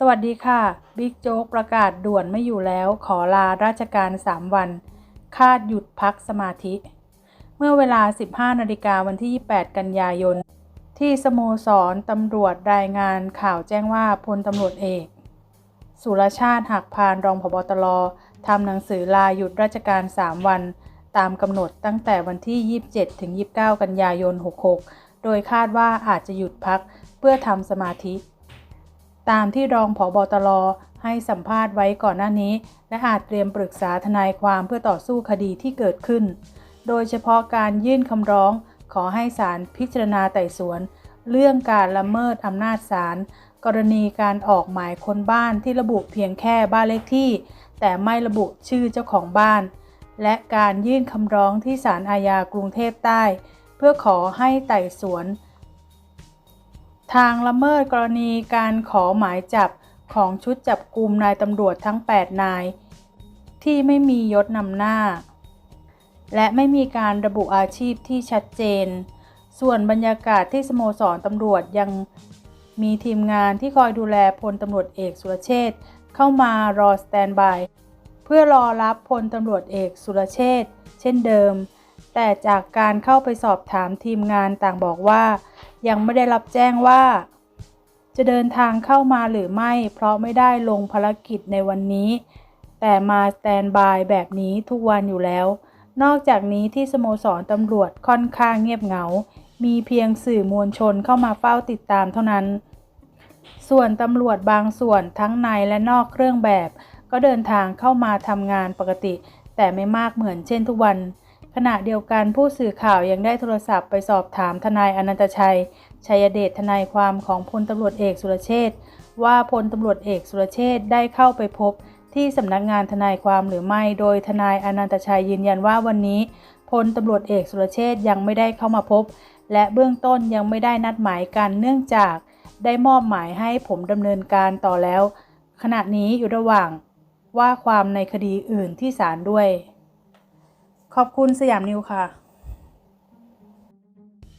สวัสดีค่ะ บิ๊กโจ๊กประกาศด่วนไม่อยู่แล้ว ขอลาราชการ 3 วัน คาดหยุดพักสมาธิ เมื่อเวลา 15 นาฬิกาวันที่ 28 กันยายน ที่สโมสรตำรวจรายงานข่าวแจ้งว่าพลตำรวจเอก สุรชาติหักพานรองผบตรทำหนังสือลาหยุดราชการ 3 วัน ตามกำหนดตั้งแต่วันที่ 27 ถึง 29 กันยายน 66 โดยคาดว่าอาจจะหยุดพักเพื่อทำสมาธิ ตามที่รองผอบตรให้สัมภาษณ์ไว้ก่อนหน้านี้ และอาจเตรียมปรึกษาทนายความเพื่อต่อสู้คดีที่เกิดขึ้น โดยเฉพาะการยื่นคำร้อง ขอให้ศาลพิจารณาไต่สวน เรื่องการละเมิดอำนาจศาลกรณีการออกหมายค้นบ้านที่ระบุเพียงแค่บ้านเลขที่ แต่ไม่ระบุชื่อเจ้าของบ้าน และการยื่นคำร้องที่ศาลอาญากรุงเทพใต้ เพื่อขอให้ไต่สวน ทางละเมิดกรณีการขอหมายจับของชุดจับกลุ่มนายตำรวจทั้ง 8 นาย ที่ไม่มียศนำหน้า และไม่มีการระบุอาชีพที่ชัดเจน ส่วนบรรยากาศที่สโมสรตำรวจยังมีทีมงานที่คอยดูแลพลตำรวจเอกสุรเชษเข้ามารอสแตนบายเพื่อรอรับพลตำรวจเอกสุรเชษเช่นเดิม แต่จากการเข้าไปสอบถามทีมงานต่างบอกว่า ยังไม่ได้รับแจ้งว่า จะเดินทางเข้ามาหรือไม่ เพราะไม่ได้ลงภารกิจในวันนี้ แต่มาสแตนบายแบบนี้ทุกวันอยู่แล้ว นอกจากนี้ที่สโมสรตำรวจค่อนข้างเงียบเหงา มีเพียงสื่อมวลชนเข้ามาเฝ้าติดตามเท่านั้น ส่วนตำรวจบางส่วนทั้งในและนอกเครื่องแบบ ก็เดินทางเข้ามาทำงานปกติ แต่ไม่มากเหมือนเช่นทุกวัน ขณะเดียวกันผู้สื่อข่าวยังได้โทรศัพท์ไปสอบถามทนายอนันตชัย ชัยเดชทนายความของพลตำรวจเอกสุรเชษฐ์ว่าพลตำรวจเอกสุรเชษฐ์ได้เข้าไปพบที่สำนักงานทนายความหรือไม่ โดยทนายอนันตชัยยืนยันว่าวันนี้พลตำรวจเอกสุรเชษฐ์ยังไม่ได้เข้ามาพบ และเบื้องต้นยังไม่ได้นัดหมายกันเนื่องจาก ได้มอบหมายให้ผมดำเนินการต่อแล้ว ขณะนี้อยู่ระหว่างว่าความในคดีอื่นที่ศาลด้วย ขอบคุณสยามนิวค่ะ